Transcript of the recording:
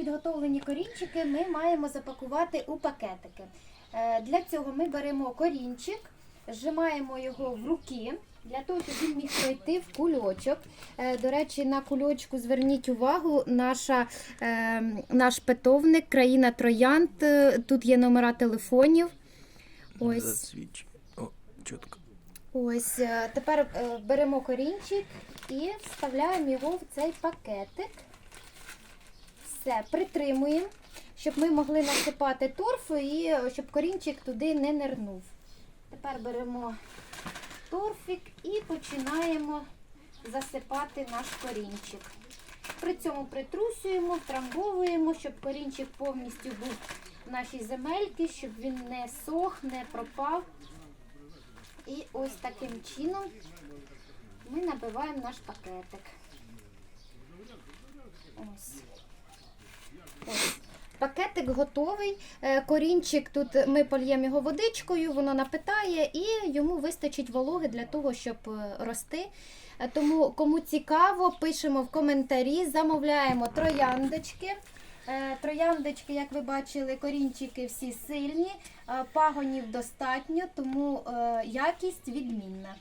підготовлені корінчики ми маємо запакувати у пакетики. Е, Для цього ми беремо корінчик, зжимаємо його в руки. Для того, щоб він міг пройти в кульочок. Е, До речі, на кульочку зверніть увагу, наша, е, наш питовник, країна Троянд. Е, Тут є номера телефонів. Ось. О, чітко. Ось тепер беремо корінчик і вставляємо його в цей пакетик. Все, притримуємо, щоб ми могли насипати торфу і е, щоб корінчик туди не нирнув. Тепер беремо торфик і починаємо засипати наш корінчик. При цьому притрусюємо, втрамбовуємо, щоб корінчик повністю був в нашій земельці, щоб він не сох, не пропав. І ось таким чином ми набиваємо наш пакетик. Ось. Ось. Пакетик готовий. Е, Корінчик тут ми польємо його водичкою, воно напитає і йому вистачить вологи для того, щоб е, рости. Е, Тому, кому цікаво, пишемо в коментарі, замовляємо трояндочки. Трояндочки, як ви бачили, корінчики всі сильні, пагонів достатньо, тому якість відмінна.